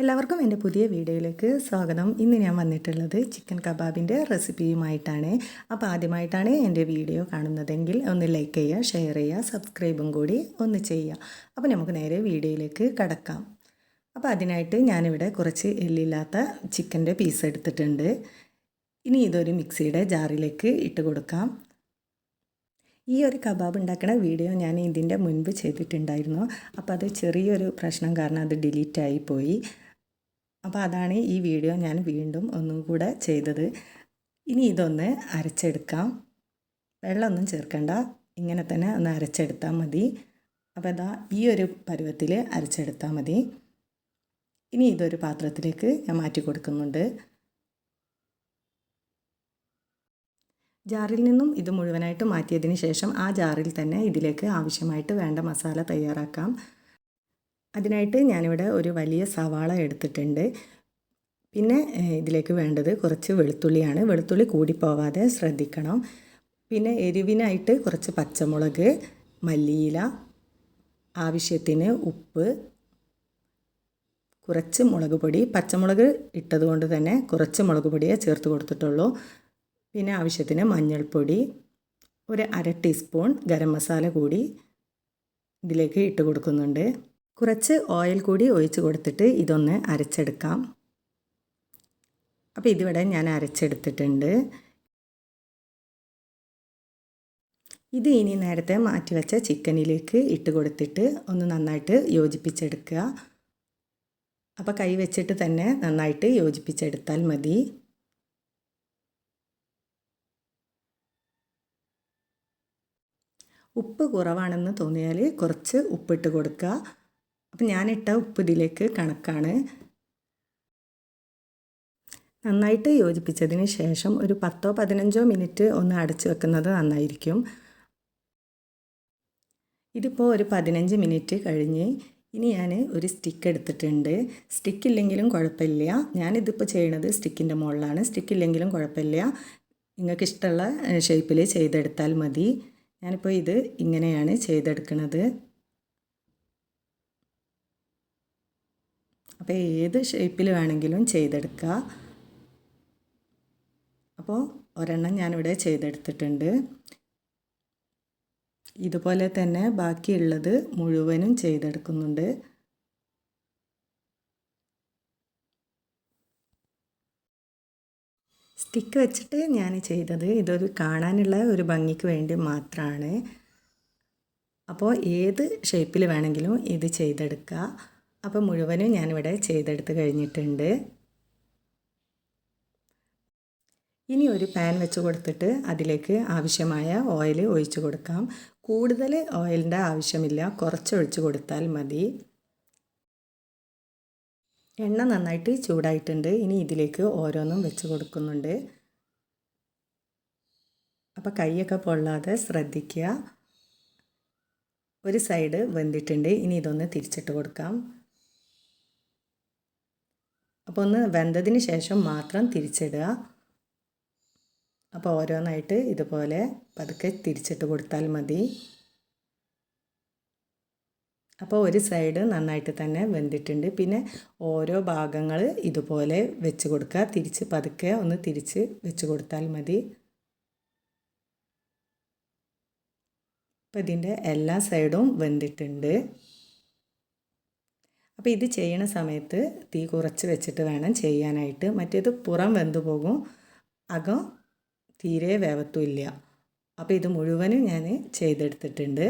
എല്ലാവർക്കും എന്റെ പുതിയ വീഡിയോയിലേക്ക് സ്വാഗതം. ഇന്ന് ഞാൻ വന്നിട്ടുള്ളത് ചിക്കൻ കബാബിന്റെ റെസിപ്പിയുമായിട്ടാണ്. അപ്പോൾ ആദ്യമായിട്ടാണ് എന്റെ വീഡിയോ കാണുന്നതെങ്കിൽ ഒന്ന് ലൈക്ക് ചെയ്യുക ഷെയർ ചെയ്യുക സബ്സ്ക്രൈബും കൂടി ഒന്ന് ചെയ്യുക. അപ്പോൾ നമുക്ക് നേരെ വീഡിയോയിലേക്ക് കടക്കാം. അപ്പോൾ അതിനായിട്ട് ഞാനിവിടെ കുറച്ച് എല്ലില്ലാത്ത ചിക്കന്റെ പീസ് എടുത്തിട്ടുണ്ട്. ഇനി ഇതൊരു മിക്സിയുടെ ജാറിലേക്ക് ഇട്ട് കൊടുക്കാം. ഈ ഒരു കബാബ് ഉണ്ടാക്കുന്ന വീഡിയോ ഞാൻ ഇതിന്റെ മുൻപ് ചെയ്തിട്ടുണ്ടായിരുന്നു. അപ്പോൾ അത് ചെറിയൊരു പ്രശ്നം കാരണം അത് ഡിലീറ്റ് ആയി പോയി. അപ്പോൾ അതാണ് ഈ വീഡിയോ ഞാൻ വീണ്ടും ഒന്നും കൂടെ ചെയ്തത്. ഇനി ഇതൊന്ന് അരച്ചെടുക്കാം. വെള്ളമൊന്നും ചേർക്കണ്ട. ഇങ്ങനെ തന്നെ ഒന്ന് അരച്ചെടുത്താൽ മതി. അപ്പോൾ ഇതാ ഈ ഒരു പരുവത്തിൽ അരച്ചെടുത്താൽ മതി. ഇനി ഇതൊരു പാത്രത്തിലേക്ക് ഞാൻ മാറ്റി കൊടുക്കുന്നുണ്ട്. ജാറിൽ നിന്നും ഇത് മുഴുവനായിട്ട് മാറ്റിയതിന് ശേഷം ആ ജാറിൽ തന്നെ ഇതിലേക്ക് ആവശ്യമായിട്ട് വേണ്ട മസാല തയ്യാറാക്കാം. അതിനായിട്ട് ഞാനിവിടെ ഒരു വലിയ സവാള എടുത്തിട്ടുണ്ട്. പിന്നെ ഇതിലേക്ക് വേണ്ടത് കുറച്ച് വെളുത്തുള്ളിയാണ്. വെളുത്തുള്ളി കൂടിപ്പോവാതെ ശ്രദ്ധിക്കണം. പിന്നെ എരിവിനായിട്ട് കുറച്ച് പച്ചമുളക് മല്ലിയില ആവശ്യത്തിന് ഉപ്പ് കുറച്ച് മുളക് പൊടി. പച്ചമുളക് ഇട്ടതുകൊണ്ട് തന്നെ കുറച്ച് മുളക് പൊടിയെ ചേർത്ത് കൊടുത്തിട്ടുള്ളൂ. പിന്നെ ആവശ്യത്തിന് മഞ്ഞൾപ്പൊടി ഒരു അര ടീസ്പൂൺ ഗരം മസാല കൂടി ഇതിലേക്ക് ഇട്ട് കൊടുക്കുന്നുണ്ട്. കുറച്ച് ഓയിൽ കൂടി ഒഴിച്ച് കൊടുത്തിട്ട് ഇതൊന്ന് അരച്ചെടുക്കാം. അപ്പോൾ ഇതിവിടെ ഞാൻ അരച്ചെടുത്തിട്ടുണ്ട്. ഇത് ഇനി നേരത്തെ മാറ്റിവെച്ച ചിക്കനിലേക്ക് ഇട്ട് കൊടുത്തിട്ട് ഒന്ന് നന്നായിട്ട് യോജിപ്പിച്ചെടുക്കുക. അപ്പോൾ കൈ വെച്ചിട്ട് തന്നെ നന്നായിട്ട് യോജിപ്പിച്ചെടുത്താൽ മതി. ഉപ്പ് കുറവാണെന്ന് തോന്നിയാൽ കുറച്ച് ഉപ്പിട്ട് കൊടുക്കുക. അപ്പം ഞാനിട്ട ഉപ്പ് ഇതിലേക്ക് കണക്കാണ്. നന്നായിട്ട് യോജിപ്പിച്ചതിന് ശേഷം ഒരു പത്തോ പതിനഞ്ചോ മിനിറ്റ് ഒന്ന് അടച്ചു വെക്കുന്നത് നന്നായിരിക്കും. ഇതിപ്പോൾ ഒരു പതിനഞ്ച് മിനിറ്റ് കഴിഞ്ഞ് ഇനി ഞാൻ ഒരു സ്റ്റിക്ക് എടുത്തിട്ടുണ്ട്. സ്റ്റിക്ക് ഇല്ലെങ്കിലും കുഴപ്പമില്ല. ഞാനിതിപ്പോൾ ചെയ്യണത് സ്റ്റിക്കിന്റെ മുകളിലാണ്. സ്റ്റിക്ക് ഇല്ലെങ്കിലും കുഴപ്പമില്ല. നിങ്ങൾക്ക് ഇഷ്ടമുള്ള ഷേപ്പിൽ ചെയ്തെടുത്താൽ മതി. ഞാനിപ്പോൾ ഇത് ഇങ്ങനെയാണ് ചെയ്തെടുക്കുന്നത് അപ്പോൾ ഏത് ഷേപ്പിൽ വേണമെങ്കിലും ചെയ്തെടുക്കുക അപ്പോൾ ഒരെണ്ണം ഞാനിവിടെ ചെയ്തെടുത്തിട്ടുണ്ട്. ഇതുപോലെ തന്നെ ബാക്കിയുള്ളത് മുഴുവനും ചെയ്തെടുക്കുന്നുണ്ട്. സ്റ്റിക്ക് വെച്ചിട്ട് ഞാൻ ചെയ്തത് ഇതൊരു കാണാനുള്ള ഒരു ഭംഗിക്ക് വേണ്ടി മാത്രമാണ് അപ്പോൾ ഏത് ഷേപ്പിൽ വേണമെങ്കിലും ഇത് ചെയ്തെടുക്കുക അപ്പോൾ മുഴുവനും ഞാനിവിടെ ചെയ്തെടുത്ത് കഴിഞ്ഞിട്ടുണ്ട്. ഇനി ഒരു പാൻ വെച്ച് കൊടുത്തിട്ട് അതിലേക്ക് ആവശ്യമായ ഓയിൽ ഒഴിച്ചു കൊടുക്കാം. കൂടുതൽ ഓയിലിന്റെ ആവശ്യമില്ല. കുറച്ച് ഒഴിച്ചു കൊടുത്താൽ മതി. എണ്ണ നന്നായിട്ട് ചൂടായിട്ടുണ്ട്. ഇനി ഇതിലേക്ക് ഓരോന്നും വെച്ച് കൊടുക്കുന്നുണ്ട്. അപ്പോൾ കൈയൊക്കെ പൊള്ളാതെ ശ്രദ്ധിക്കുക. ഒരു സൈഡ് വെന്തിട്ടുണ്ട്. ഇനി ഇതൊന്ന് തിരിച്ചിട്ട് കൊടുക്കാം. അപ്പോൾ ഒന്ന് വെന്തതിന് ശേഷം മാത്രം തിരിച്ചിടുക. അപ്പോൾ ഓരോന്നായിട്ട് ഇതുപോലെ പതുക്കെ തിരിച്ചിട്ട് കൊടുത്താൽ മതി. അപ്പോൾ ഒരു സൈഡ് നന്നായിട്ട് തന്നെ വെന്തിട്ടുണ്ട്. പിന്നെ ഓരോ ഭാഗങ്ങൾ ഇതുപോലെ വെച്ച് കൊടുക്കുക. തിരിച്ച് പതുക്കെ ഒന്ന് തിരിച്ച് വെച്ച് കൊടുത്താൽ മതി. അപ്പോൾ ഇതിന്റെ എല്ലാ സൈഡും വെന്തിട്ടുണ്ട്. അപ്പോൾ ഇത് ചെയ്യണ സമയത്ത് തീ കുറച്ച് വെച്ചിട്ട് വേണം ചെയ്യാനായിട്ട്. മറ്റേത് പുറം വെന്തു പോകും. അകം തീരെ വേവത്തുമില്ല അപ്പോൾ ഇത് മുഴുവനും ഞാൻ ചെയ്തെടുത്തിട്ടുണ്ട്.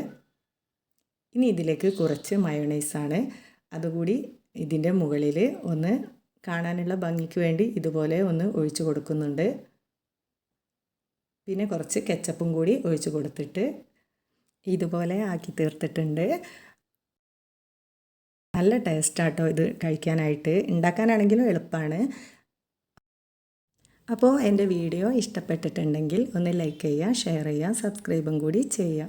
ഇനി ഇതിലേക്ക് കുറച്ച് മയോണൈസാണ്. അതുകൂടി ഇതിന്റെ മുകളിൽ ഒന്ന് കാണാനുള്ള ഭംഗിക്ക് വേണ്ടി ഇതുപോലെ ഒന്ന് ഒഴിച്ചു കൊടുക്കുന്നുണ്ട്. പിന്നെ കുറച്ച് കെച്ചപ്പും കൂടി ഒഴിച്ചു കൊടുത്തിട്ട് ഇതുപോലെ ആക്കി തീർത്തിട്ടുണ്ട്. നല്ല ടേസ്റ്റാട്ടോ ഇത് കഴിക്കാനായിട്ട്. ഉണ്ടാക്കാനാണെങ്കിലും എളുപ്പമാണ് അപ്പോൾ എന്റെ വീഡിയോ ഇഷ്ടപ്പെട്ടിട്ടുണ്ടെങ്കിൽ ഒന്ന് ലൈക്ക് ചെയ്യുക ഷെയർ ചെയ്യുക സബ്സ്ക്രൈബും കൂടി ചെയ്യുക.